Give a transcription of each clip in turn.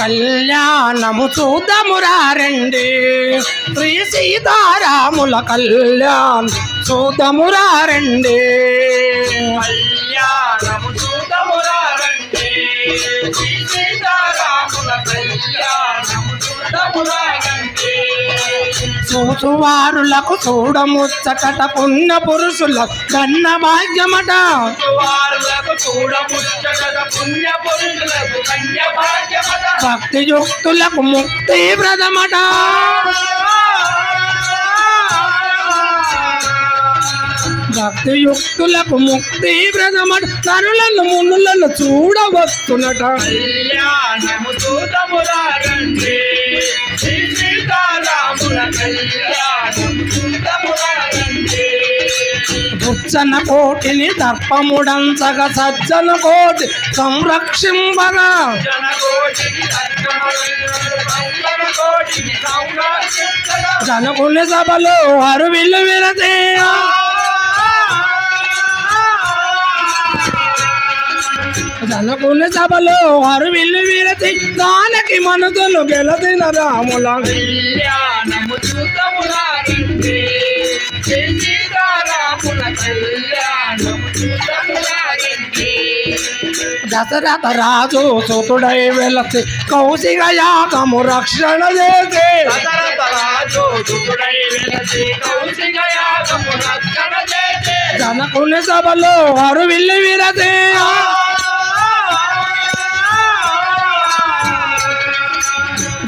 కళ్యాణము చూద్దామురా రండి. శ్రీ సీతారాముల కళ్యాణం చూద్దామురా రండి. కళ్యాణము చూడమురారండి శ్రీ సీతారాముల కళ్యాణము చూడమురారండి చూచువారులకు చూడముచ్చటట పుణ్య పురుషులకు కన్న భాగ్యమట. వారులకు భక్తియుక్తులకు ముక్తి ప్రదమట భక్తియుక్తులకు ముక్తి ప్రదమట తనులను మునులను చూడవస్తున్నట కళ్యాణము చూడమురారండి సీతారాముల కళ్యాణము దుచ్చన కోటిని దర్పముడంచగ సజ్జన కోటి సంరక్షింపగా. జనకుని సభలు అరువిల్లు విరతే జనకుని సభలో అరువిల్లు విరతి దానికి మనసులు గెలదిన రాముల కళ్యాణము చూద్దాం. దశరథ రాజు సుతుడై వెలసి కౌశిక యాగము రక్షణ చేసి. జనకుని సభలో అరువిల్లు విరతే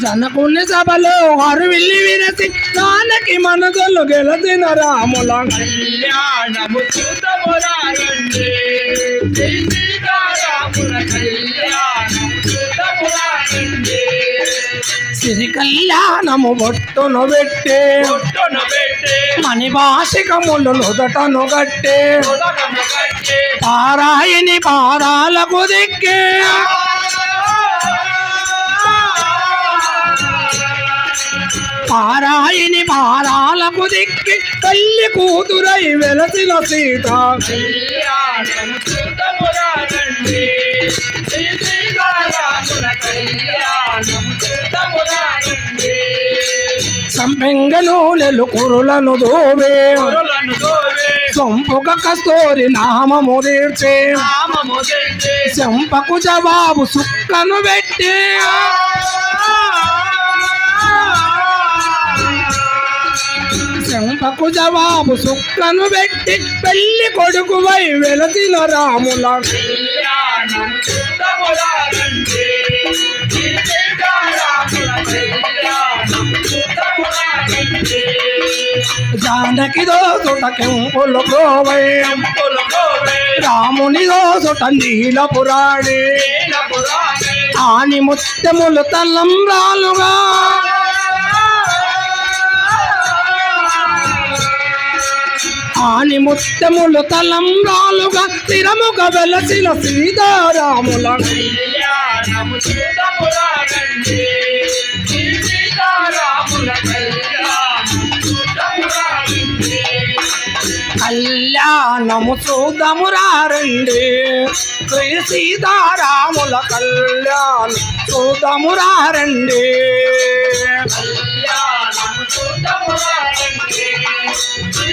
జనకుని సభలో అరువిల్లి విరసి. దానికి మనసులు గెలదిన రాముల కళ్యాణము చూడమురారండి సిరి కళ్యాణము బొట్టును పెట్టే. మణి పెట్టి మణిభాషికములు నుదటను గట్టే ఉదకము కట్టి పాదాలకు దిక్కే. పారాయని పాదాలకు దిక్కి. తల్లి కూతురై వెలసిన సీత. చూడమురారండి శ్రీ సీతారాముల కురులను దోవే. సొంపుక కస్తూరి నామము తీర్చే. నామము జవాబు సుక్కను పెట్టే. చెంపకు జవాబు సుక్కను పెట్టి పెళ్ళి కొడుకు వై వెలసిన రాముల. జానకి దోసుట కెంపులు గోవై రాముని దోసుట నీల పురాణి ఆని ముత్యములు తలంబ్రాలుగా. ఆని ముత్యములు తలంబ్రాలుగా స్థిరముగా వెలసిన సీతారాముల కళ్యాణము కళ్యాణము చూదమురారండి శ్రీ సీతారాముల కళ్యాణం చూదమురారండి కళ్యాణము చూడమురారండి శ్రీ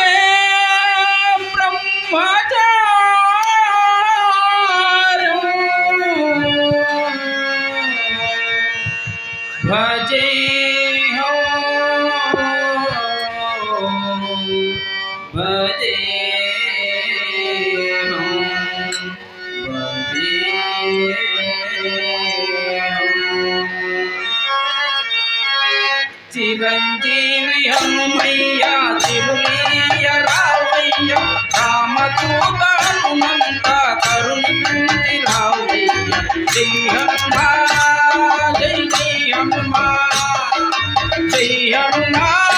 जय जय अम्मा जय अम्मा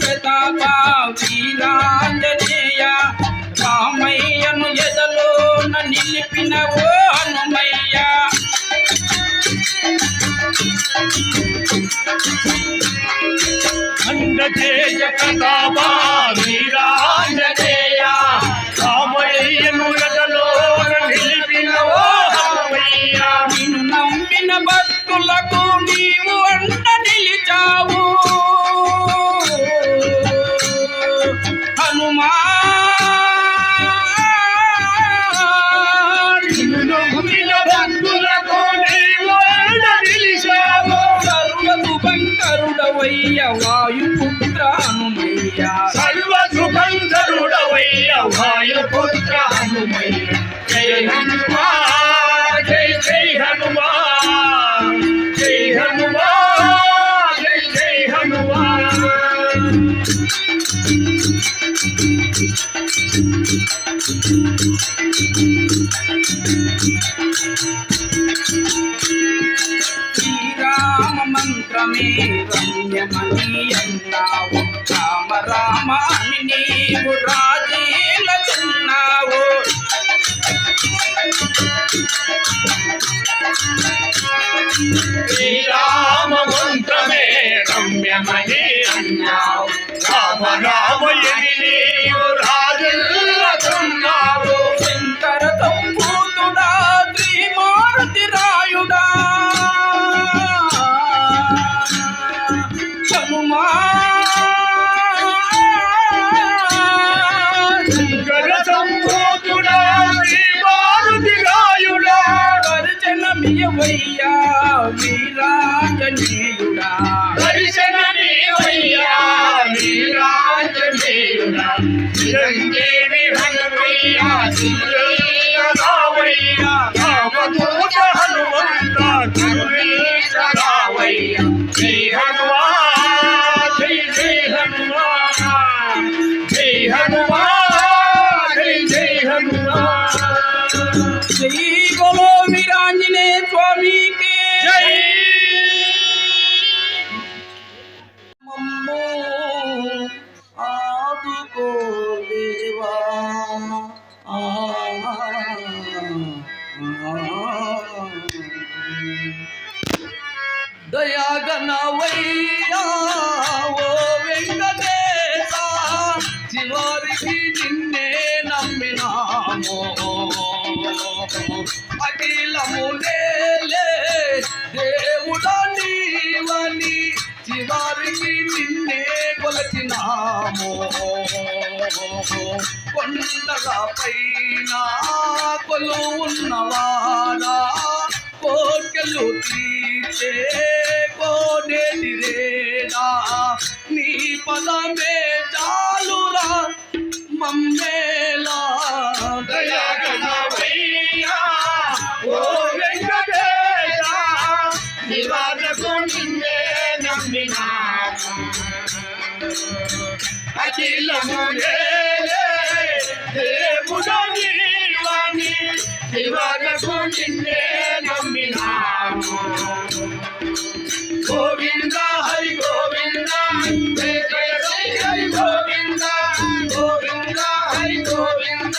ప్రతాపా హనుమయ్య సర్వ సుఖంకరుడవయ్య వాయుపుత్ర హనుమయ్య జయ హనుమాన్ మంత్రమే రమ్యమని అన్నావు రామ రామ అని నీవు రాజేలచున్నావు శ్రీరామ మంత్రమే రమ్యమని అన్నావు రామ రామయని నీవు Yeah. చివరికి నిన్నే కొలచినాము. కొండల పైన కొలు ఉన్నవాడా? కోర్కెలు తీర్చే కోనేటిరేడా నీ పదమే చాలురా మమ్మేలా? అఖిలము నేలే, నీవని, నివారకు నిన్నే నమ్మినాము. గోవింద హరి గోవింద జయ జయ హరి గోవింద గోవింద హరి గోవింద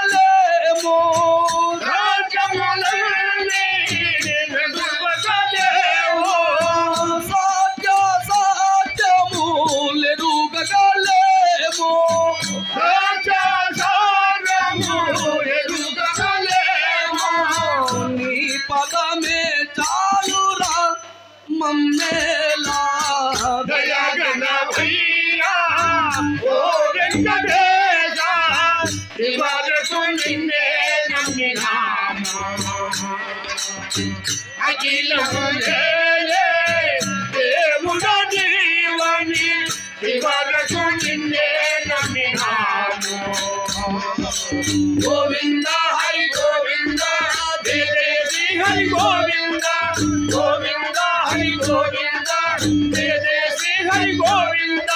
నిన్నే నమ్మినాము అఖిలము దేవుడు నీవని ఇవరకు నిన్నే నమ్మినాము. గోవింద హరి గోవింద దేవేది హరి గోవింద గోవింద హరి గోవింద దేవేది హరి గోవింద.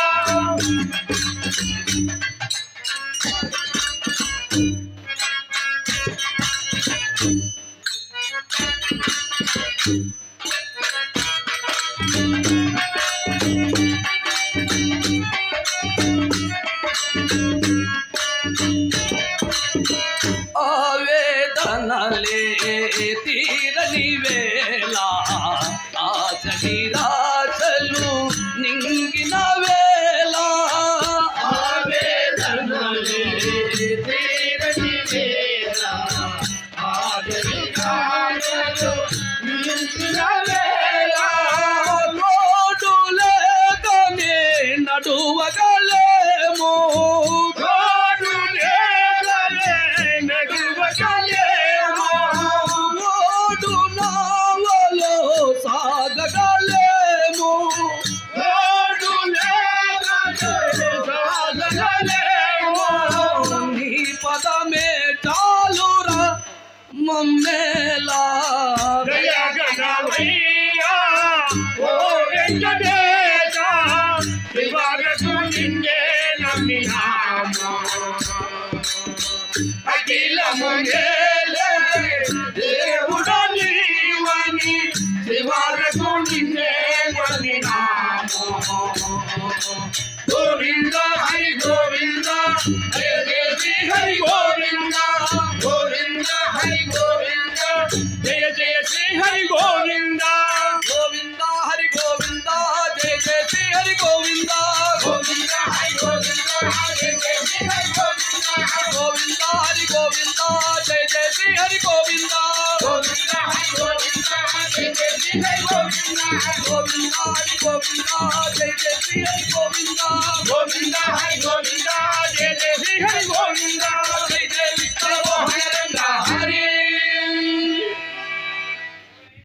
గోవింద హరి గోవింద హరి దేవి హరి గోవింద గోవింద హరి గోవింద జయ జయ శ్రీ హరి గోవింద గోవింద హరి గోవింద జయ జయ శ్రీ హరి గోవింద.